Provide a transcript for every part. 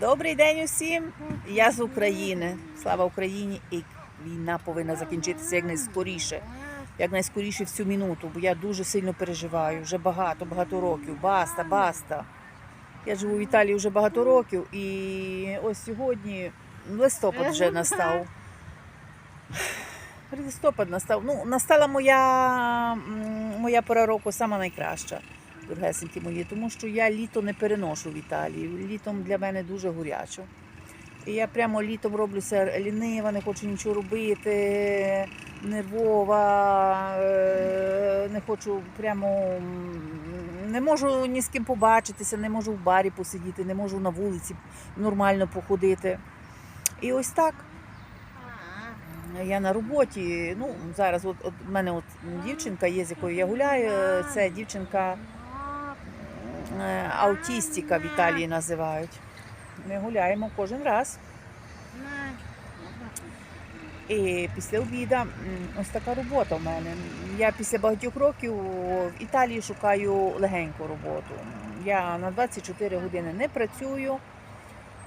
Добрий день усім. Я з України. Слава Україні! І війна повинна закінчитися якнайскоріше. Якнайскоріше в цю минуту, бо я дуже сильно переживаю. Вже багато, багато років. Баста, баста. Я живу в Італії вже багато років, і ось сьогодні листопад вже настав. Листопад настав. Ну, настала моя, моя пора року сама найкраща, дорогесенькі мої, тому що я літо не переношу в Італії. Літом для мене дуже горячо. І я прямо літом роблюся лінива, не хочу нічого робити, нервова, е, не хочу прямо не можу ні з ким побачитися, не можу в барі посидіти, не можу на вулиці нормально походити. І ось так. Я на роботі. Ну, зараз от, от в мене от дівчинка є, з якою я гуляю. Це дівчинка аутістика в Італії називають. Ми гуляємо кожен раз. І після обіду ось така робота в мене. Я після багатьох років в Італії шукаю легеньку роботу. Я на 24 години не працюю,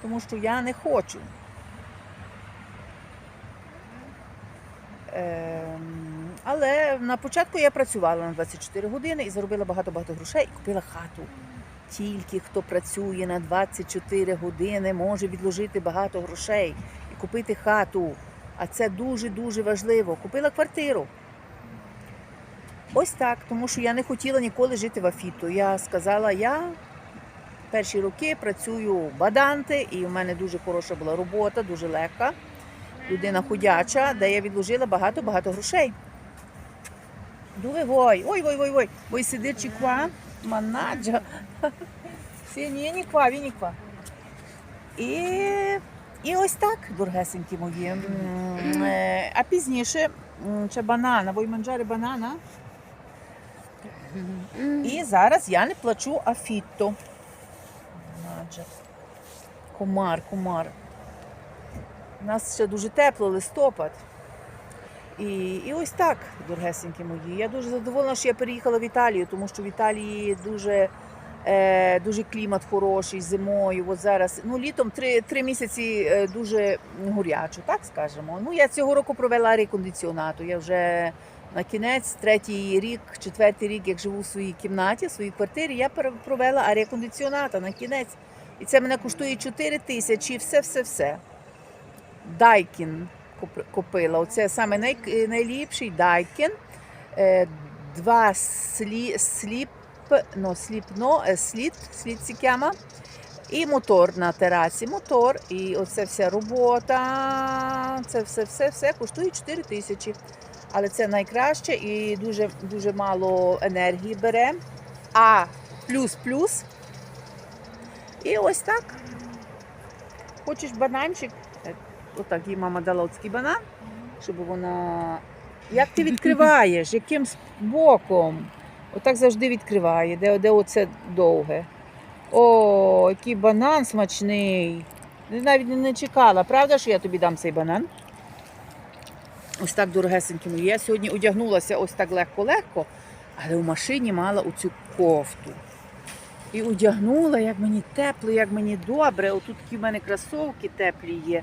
тому що я не хочу. Ем, Але на початку я працювала на 24 години і заробила багато-багато грошей і купила хату. Тільки хто працює на 24 години, може відложити багато грошей і купити хату. А це дуже-дуже важливо. Купила квартиру. Ось так, тому що я не хотіла ніколи жити в Афіто. Я сказала, я перші роки працюю в Баданте, і в мене дуже хороша була робота, дуже легка. Людина ходяча, де я відложила багато-багато грошей. Dove vuoi? Ой, ой, ой, ой, vuoi sederci qua? Mannaggia. Sì, vieni qua, vieni qua. І, і ось так, дорогесенькі мої. Е, А пізніше чи банана, mangiare банана? І зараз я не плачу афітто. Комар, комар. У нас ще дуже тепло, листопад. І, і ось так, дорогесенькі мої. Я дуже задоволена, що я переїхала в Італію, тому що в Італії дуже, е, дуже клімат хороший зимою. От зараз, ну літом три, три місяці е, дуже горячо, так скажемо. Ну я цього року провела рекондиціонату. Я вже на кінець, третій рік, четвертий рік, як живу в своїй кімнаті, в своїй квартирі, я провела арекондиціоната на кінець. І це мене коштує 4 тисячі, все-все-все. Дайкін куп- купила. Оце саме най, найліпший Дайкін. Е, Два слі, сліп, ну, сліп, ну, е, слід, слід ці. І мотор на терасі. Мотор, і оце вся робота. Це все, все, все коштує 4 тисячі. Але це найкраще і дуже, дуже мало енергії бере. А плюс-плюс. І ось так. Хочеш бананчик? Отак їй мама дала отакий банан, щоб вона. Як ти відкриваєш? Яким боком? Отак завжди відкриває, де, де оце довге. О, який банан смачний. Навіть не чекала, правда, що я тобі дам цей банан? Ось так, дорогесенькі мої. Я сьогодні одягнулася ось так легко-легко, але в машині мала оцю кофту. І одягнула, як мені тепло, як мені добре. Отут такі в мене кросовки теплі є.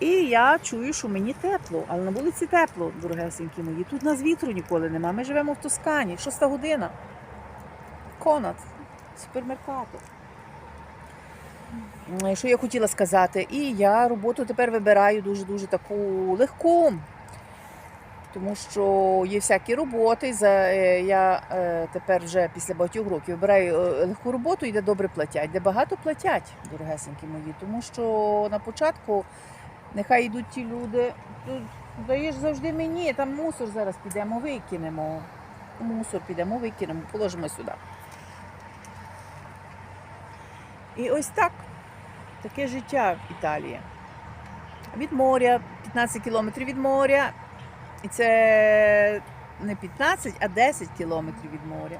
І я чую, що мені тепло, але на вулиці тепло, дорогесенькі мої. Тут нас вітру ніколи нема. Ми живемо в Тоскані, шоста година. Конат, супермеркато. Що я хотіла сказати? І я роботу тепер вибираю дуже-дуже таку легку. Тому що є всякі роботи. Е, я е, тепер вже після багатьох років вибираю е, легку роботу і де добре платять, де багато платять, дорогесенькі мої. Тому що на початку нехай йдуть ті люди. Тут даєш завжди мені, там мусор зараз підемо, викинемо. Мусор підемо, викинемо, положимо сюди. І ось так. Таке життя в Італії. Від моря, 15 кілометрів від моря. І це не 15, а 10 кілометрів від моря.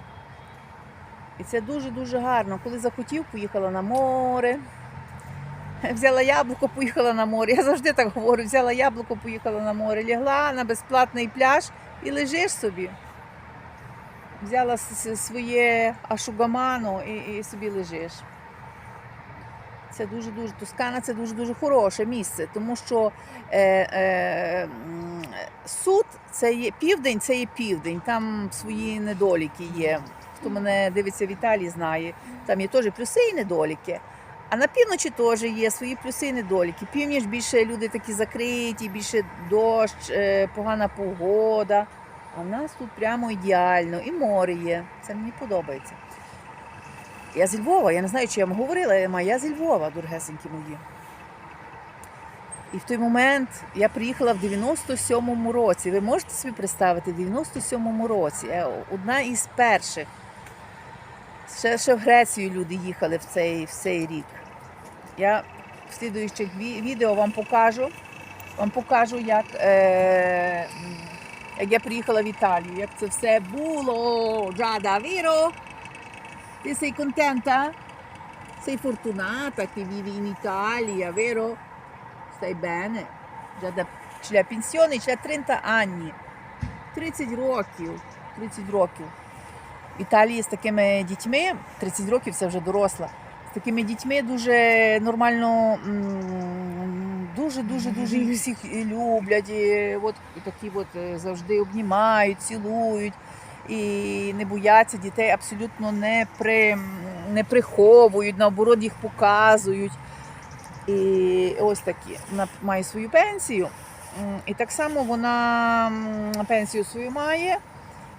І це дуже-дуже гарно. Коли захотів, поїхала на море. Взяла яблуко, поїхала на море. Я завжди так говорю: взяла яблуко, поїхала на море, лягла на безплатний пляж і лежиш собі. Взяла своє ашугаману і, і собі лежиш. Це дуже дуже Тоскана це дуже дуже хороше місце, тому що е, е, суд це є південь, це є південь. Там свої недоліки є. Хто мене дивиться в Італії, знає. Там є теж плюси і недоліки. А на півночі теж є свої плюси і недоліки. Північ більше люди такі закриті, більше дощ, е, погана погода. А в нас тут прямо ідеально, і море є. Це мені подобається. Я зі Львова, я не знаю, чи я вам говорила, але я зі Львова, дорогесенькі мої. І в той момент я приїхала в 97-му році. Ви можете собі представити, в 97-му році. Я одна із перших. Ще, ще в Грецію люди їхали в цей, в цей рік. Я в слідуючих відео вам покажу. Вам покажу, як, е, як я приїхала в Італію, як це все було. Giada, vero? Ti sei contenta? Sei fortunata che vivi in Italia, vero? Stai bene? Già da, c'è la pensione, c'è 30 anni. 30 років. 30 років. В Італії з такими дітьми, 30 років це вже доросла. З такими дітьми дуже нормально, дуже, дуже, їх всіх люблять. І, от, і такі от е, завжди обнімають, цілують і не бояться дітей, абсолютно не, при, не приховують, наоборот, їх показують. І ось такі. Вона має свою пенсію. І так само вона пенсію свою має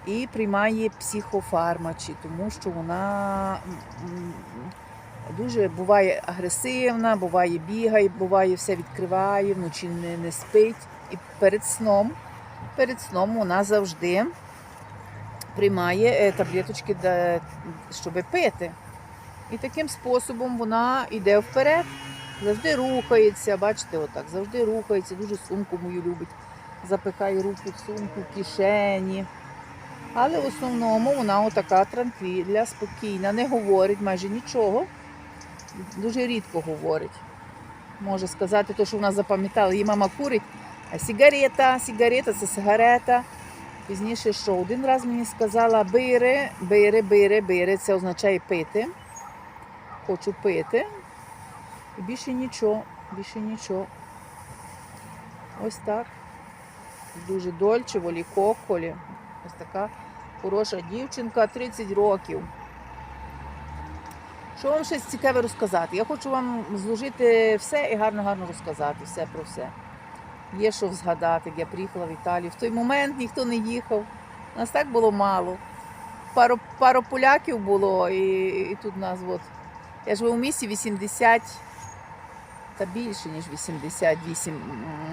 і приймає психофармачі, тому що вона дуже буває агресивна, буває бігає, буває все відкриває, вночі не, не спить. І перед сном, перед сном вона завжди приймає е, таблеточки, щоб пити. І таким способом вона йде вперед, завжди рухається, бачите, отак, завжди рухається, дуже сумку мою любить. Запихає руки в сумку, в кишені. Але в основному вона отака транквіля, спокійна, не говорить майже нічого. Дуже рідко говорить. Може сказати те, що вона запам'ятала. Її мама курить, а сигарета, сигарета це сигарета. Пізніше що? Один раз мені сказала бире, бире, бире, бире. Це означає пити. Хочу пити. І більше нічого, більше нічого. Ось так. Дуже дольче, волі коколі. Ось така хороша дівчинка, 30 років. Що вам щось цікаве розказати? Я хочу вам зложити все і гарно-гарно розказати, все про все. Є що згадати, як я приїхала в Італію. В той момент ніхто не їхав. Нас так було мало. Пару, пару поляків було, і, і тут нас от. Я живу в місті 80 та більше, ніж 88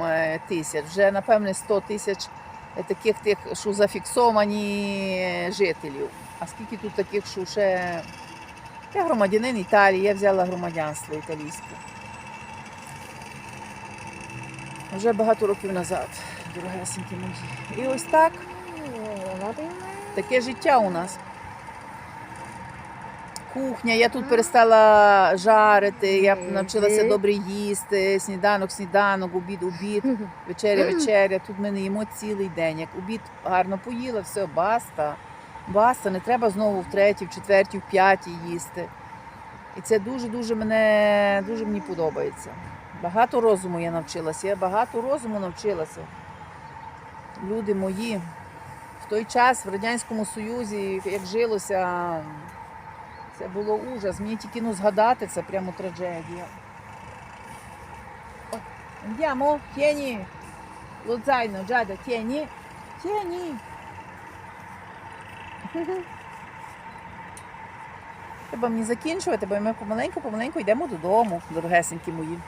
е, тисяч. Вже, напевне, 100 тисяч е, таких тих, що зафіксовані жителів. А скільки тут таких, що ще. Я громадянин Італії, я взяла громадянство італійське. Вже багато років назад, дорогесенькі мої. І ось так, таке життя у нас. Кухня, я тут перестала жарити, я навчилася добре їсти, сніданок, сніданок, обід, обід, вечеря, вечеря. Тут ми не їмо цілий день. Як обід гарно поїла, все, баста. Баста, не треба знову в третій, в четвертій, в п'ятій їсти. І це дуже-дуже мене дуже мені подобається. Багато розуму я навчилася. Я багато розуму навчилася. Люди мої. В той час в Радянському Союзі, як жилося, це було ужас. Мені тільки ну, згадати, це прямо трагедія. Andiamo, tieni lo zaino, Giada, tieni, tieni. Треба мені закінчувати, бо ми помаленьку-помаленьку йдемо додому, дорогесенькі мої.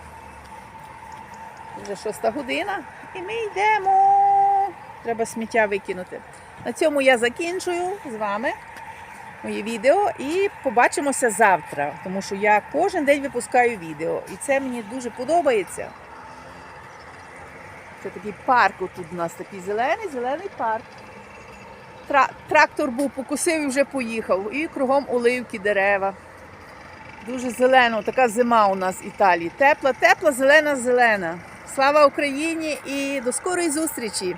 Вже шоста година і ми йдемо. Треба сміття викинути. На цьому я закінчую з вами моє відео і побачимося завтра, тому що я кожен день випускаю відео. І це мені дуже подобається. Це такий парк тут у нас такий зелений, зелений парк. Тра- трактор був, покусив і вже поїхав. І кругом оливки, дерева. Дуже зелено, така зима у нас в Італії. Тепла, тепла, зелена, зелена. Слава Україні і до скорої зустрічі!